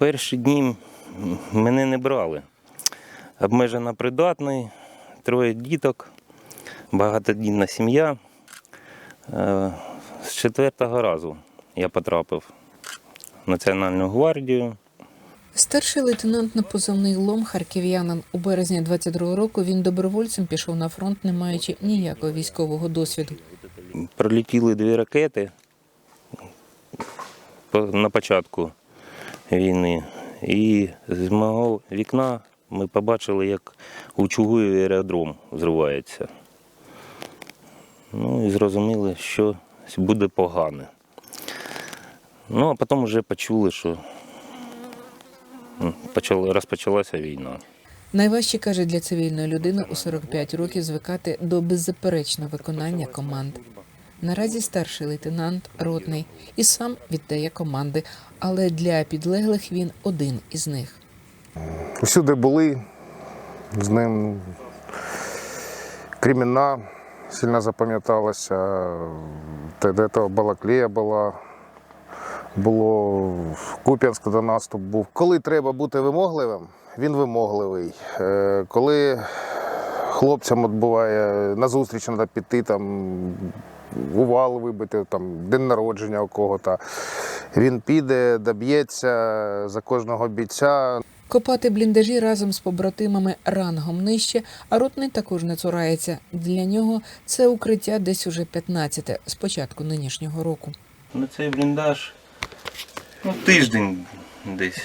перші дні мене не брали. Обмежено придатний, троє діток, багатодітна сім'я. Е, З четвертого разу я потрапив в Національну гвардію. Старший лейтенант на позивний лом харків'янин. У березні 22-го року він добровольцем пішов на фронт, не маючи ніякого військового досвіду. Пролетіли дві ракети на початку війни. І з мого вікна ми побачили, як у Чугуєві аеродром взривається. Ну і зрозуміли, що буде погане. Ну, а потім вже почули, що розпочалася війна. Найважче каже для цивільної людини у 45 років звикати до беззаперечного виконання команд. Наразі старший лейтенант ротний і сам віддає команди, але для підлеглих він один із них. Всюди були з ним. Креміна сильно запам'яталася. Та До того Балаклея була. Було Куп'янськ до наступ був. Коли треба бути вимогливим, він вимогливий. Е, Коли хлопцям от буває на зустріч треба піти, там, увал вибити, там, день народження у кого-то. Він піде, доб'ється за кожного бійця. Копати бліндажі разом з побратимами рангом нижче, а ротний також не цурається. Для нього це укриття десь уже 15-те, з початку нинішнього року. На цей бліндаж ну, тиждень десь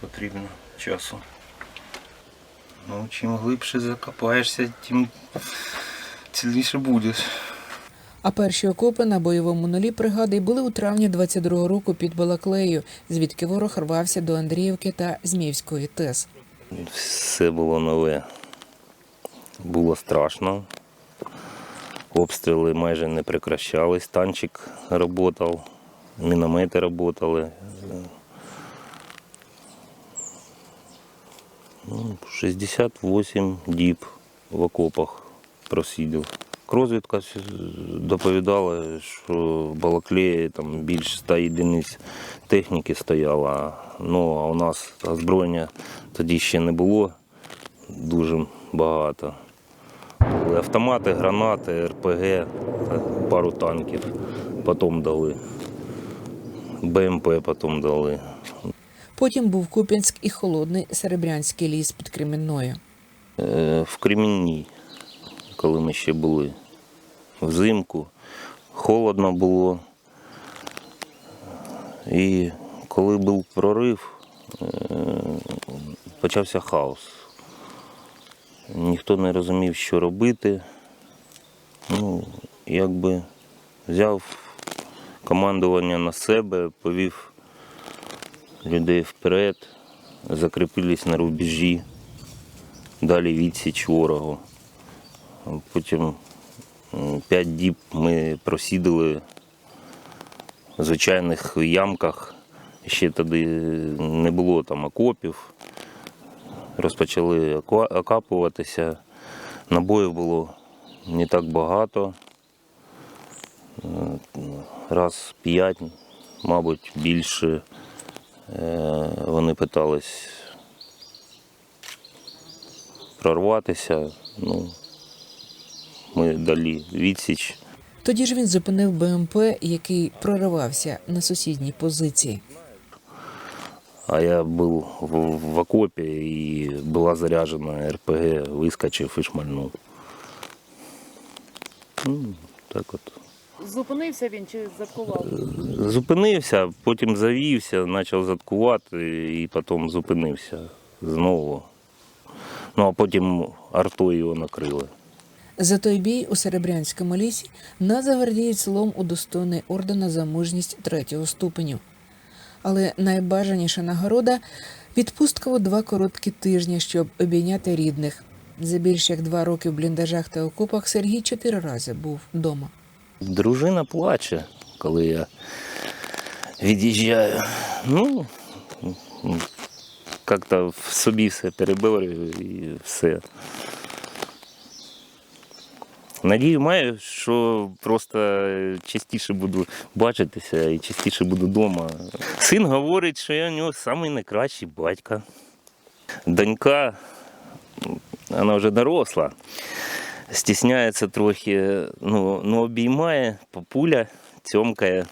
потрібно часу. Ну, чим глибше закопаєшся, тим ціліше будеш. А перші окопи на бойовому нулі бригади були у травні 22-го року під Балаклею, звідки ворог рвався до Андріївки та Зміївської ТЕС. Все було нове. Було страшно. Обстріли майже не прекращались. Танчик працював, міномети працювали. Ну, 68 діб в окопах просидів. Розвідка доповідала, що в Балаклеї там більше 100 єдиниць техніки стояло. Ну, а у нас озброєння тоді ще не було дуже багато. Були автомати, гранати, РПГ, пару танків. Потім дали. БМП потім дали. Потім був Куп'янськ і холодний Серебрянський ліс під Кремінною. Е, В Кремінній, коли ми ще були взимку, холодно було. І коли був прорив, е, почався хаос. Ніхто не розумів, що робити. Ну, якби взяв командування на себе, повів людей вперед, закріпились на рубежі далі відсіч ворогу. Потім м, п'ять діб ми просідали в звичайних ямках. Ще тоді не було там окопів. Розпочали окапуватися. Набоїв було не так багато. Е, Раз п'ять, мабуть, більше. Е, Вони питались прорватися. Ну, ми далі відсіч. Тоді ж він зупинив БМП, який проривався на сусідній позиції. А я був в, в окопі і була заряджена РПГ, вискочив і шмальнув. Ну, так от. Зупинився він чи заткував? Зупинився, потім завівся, почав заткувати і потім зупинився знову. Ну а потім артою його накрили. За той бій у Серебрянському лісі нацгвардієць лом удостоєний ордена за мужність третього ступеню. Але найбажаніша нагорода відпустка у два короткі тижні, щоб обійняти рідних. За більш як два роки в бліндажах та окопах Сергій чотири рази був вдома. Дружина плаче, коли я від'їжджаю. Ну, як-то в собі все переборюю і все. Надію маю, що просто частіше буду бачитися і частіше буду вдома. Син говорить, що я у нього найкращий батько. Донька, вона вже доросла, стісняється трохи, ну, ну обіймає, папуля, цьомкає.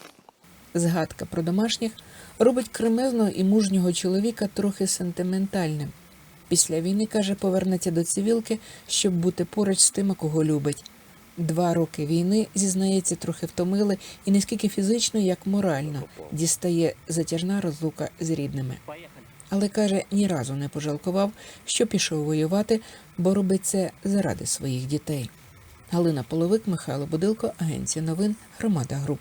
Згадка про домашніх робить кремезного і мужнього чоловіка трохи сентиментальним. Після війни, каже, повернеться до цивілки, щоб бути поруч з тими, кого любить. Два роки війни, зізнається, трохи втомили і не скільки фізично, як морально дістає затяжна розлука з рідними. Але каже, ні разу не пожалкував, що пішов воювати, бо робить це заради своїх дітей. Галина Половик, Михайло Будилко, Агенція новин, Громада Груп.